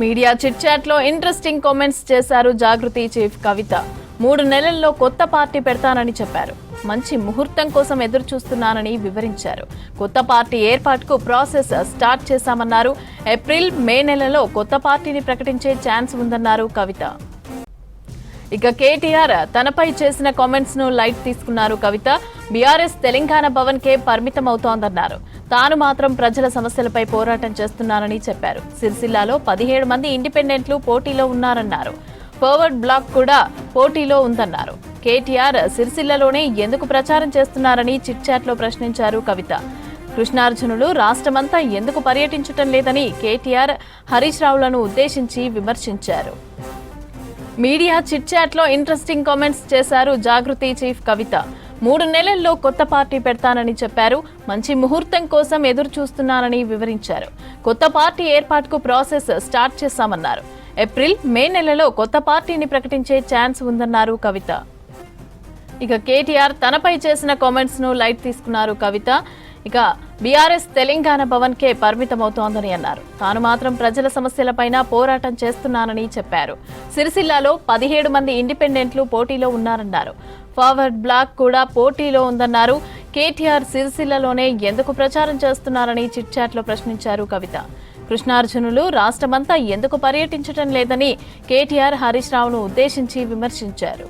Media చిట్చాట్లో లో interesting comments చేశారు జాగృతి chief కవిత. మూడు నెలల్లో కొత్త పార్టీ పెడతానని చెప్పారు. మంచి ముహూర్తం కోసం ఎదురు చూస్తున్నానని వివరించారు. కొత్త పార్టీ ఏర్పాటుకు ప్రాసెస్ స్టార్ట్ చేశామన్నారు. ఏప్రిల్ మే నెలలో కొత్త పార్టీని ప్రకటించే ఛాన్స్ ఉందన్నారు కవిత. ఇక కేటీఆర్ తనపై చేసిన కామెంట్స్ను లైట్ తీసుకున్నారు కవిత. బీఆర్ఎస్ తెలంగాణ భవన్ కే పరిమితం అవుతోందన్నారు తాను మాత్రం ప్రజల సమస్యలపై పోరాటం చేస్తున్నానని చెప్పారు. సిరిసిల్లాలో పదిహేడు మంది ఇండిపెండెంట్లు పోటీలో ఉన్నారన్నారు. ఫార్వర్డ్ బ్లాక్ కూడా పోటీలో ఉందన్నారు. కేటీఆర్ సిరిసిల్లలోనే ఎందుకు ప్రచారం చేస్తున్నారని చిట్చాట్లో ప్రశ్నించారు కవిత. కృష్ణార్జునులు రాష్ట్రమంతా ఎందుకు పర్యటించటం లేదని కేటీఆర్ హరీష్ రావులను ఉద్దేశించి విమర్శించారు. మీడియా చిట్చాట్లో లో ఇంట్రెస్టింగ్ కామెంట్స్ చేశారు జాగృతి చీఫ్ కవిత. మూడు నెలల్లో కొత్త పార్టీ పెడతానని చెప్పారు. మంచి ముహూర్తం కోసం ఎదురు చూస్తున్నానని వివరించారు. కొత్త పార్టీ ఏర్పాటుకు ప్రాసెస్ స్టార్ట్ చేశామన్నారు. ఏప్రిల్ మే నెలలో కొత్త పార్టీని ప్రకటించే ఛాన్స్ ఉందన్నారు కవిత. ఇక కేటీఆర్ తనపై చేసిన కామెంట్స్ను లైట్ తీసుకున్నారు కవిత. ఇక బీఆర్ఎస్ తెలంగాణ భవన్ కే పరిమితమవుతోందని అన్నారు. తాను మాత్రం ప్రజల సమస్యలపైన పోరాటం చేస్తున్నానని చెప్పారు. సిరిసిల్లాలో పదిహేడు మంది ఇండిపెండెంట్లు పోటీలో ఉన్నారన్నారు. ఫార్వర్డ్ బ్లాక్ కూడా పోటీలో ఉందన్నారు. కేటీఆర్ సిరిసిల్లలోనే ఎందుకు ప్రచారం చేస్తున్నారని చిట్చాట్లో ప్రశ్నించారు కవిత. కృష్ణార్జునులు రాష్ట్రమంతా ఎందుకు పర్యటించడం లేదని కేటీఆర్ హరీష్ రావును ఉద్దేశించి విమర్శించారు.